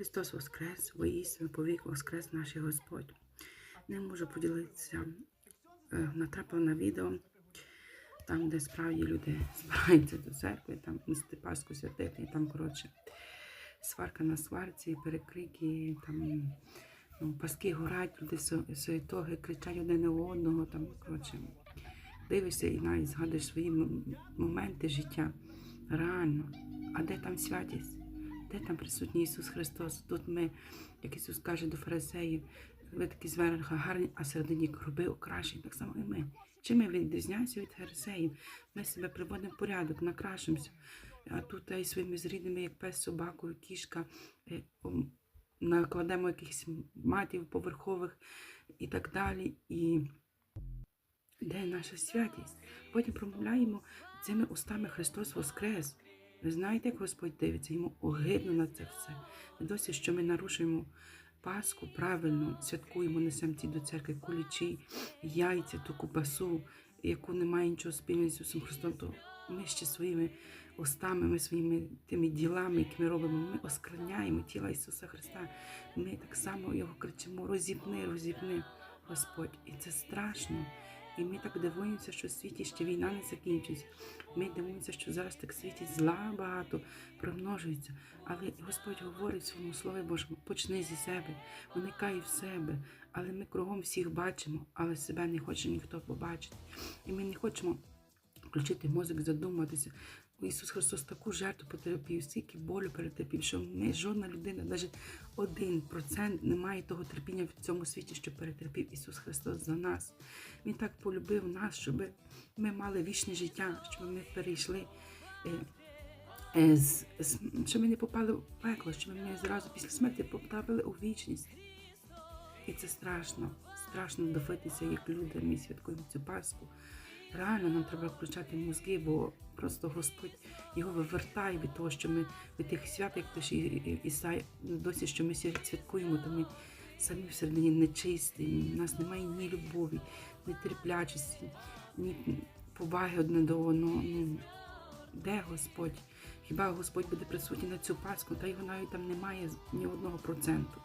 Христос Воскрес, воістину повік Воскрес наш Господь. Не можу поділитися. Е, Натрапила на відео, там, де справді люди збираються до церкви, там нести Пасху святити, і там, коротше, сварка на сварці, перекрики, там ну, паски горять, люди суетоги, кричать один на одного, там, коротше, дивишся і навіть згадуєш свої моменти життя. Реально. А де там святість? Де там присутній Ісус Христос? Тут ми, як Ісус каже до фарисеїв, ви такі звернення гарні, а середині круби окрашені, так само і ми. Чим ми відрізняємося від фарисеїв? Ми себе приводимо в порядок, накрашуємося. А тут і своїми зрідними, як пес, собакою, кішка, е, накладемо якихось матів поверхових і так далі. І де наша святість? Потім промовляємо цими устами Христос Воскрес. Ви знаєте, як Господь дивиться, йому огидно на це все. Не досі, що ми нарушуємо Пасху правильно, святкуємо, несемо ці до церкви кулічі, яйця, ту кубасу, яку не має нічого спільного з Ісусом Христом, то ми ще своїми устами, ми своїми тими ділами, які ми робимо, ми оскверняємо тіла Ісуса Христа. Ми так само Його кричимо: розіпни, розіпни, Господь. І це страшно. І ми так дивуємося, що в світі ще війна не закінчується. Ми дивуємося, що зараз так в світі зла багато примножується. Але Господь говорить в своєму слові Божому, почни зі себе, уникай в себе. Але ми кругом всіх бачимо, але себе не хоче ніхто побачити. І ми не хочемо включити мозок, задуматися. Ісус Христос таку жертву потерпів, стільки болю перетерпів, що ми, жодна людина, навіть один процент не має того терпіння в цьому світі, що перетерпів Ісус Христос за нас. Він так полюбив нас, щоб ми мали вічне життя, щоб ми перейшли, е, е, щоб ми не попали в пекло, щоб ми зразу після смерті потрапили у вічність. І це страшно. Страшно дивитися, як люди ми святкуємо цю Пасху. Реально нам треба включати мозги, бо просто Господь його вивертає від того, що ми від тих свят, як пише І- досі, що ми свя- святкуємо, то ми самі всередині нечисті, у нас немає ні любові, ні терплячості, ні поваги одне до одного. Ну, де Господь? Хіба Господь буде присутній на цю Пасху, та його навіть там немає ні одного проценту.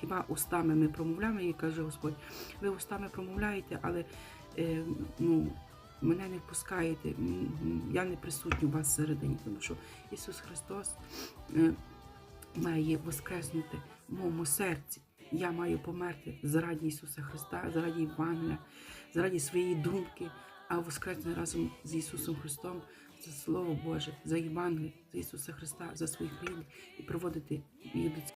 Хіба устами ми промовляємо, і каже Господь, ви устами промовляєте, але е, ну, мене не впускаєте, я не присутній у вас всередині, тому що Ісус Христос е, має воскреснути в моєму серці. Я маю померти заради Ісуса Христа, заради Євангелія, заради своєї думки, а воскресне разом з Ісусом Христом за Слово Боже, за Євангеліє, за Ісуса Христа, за своїх рідних і проводити їх до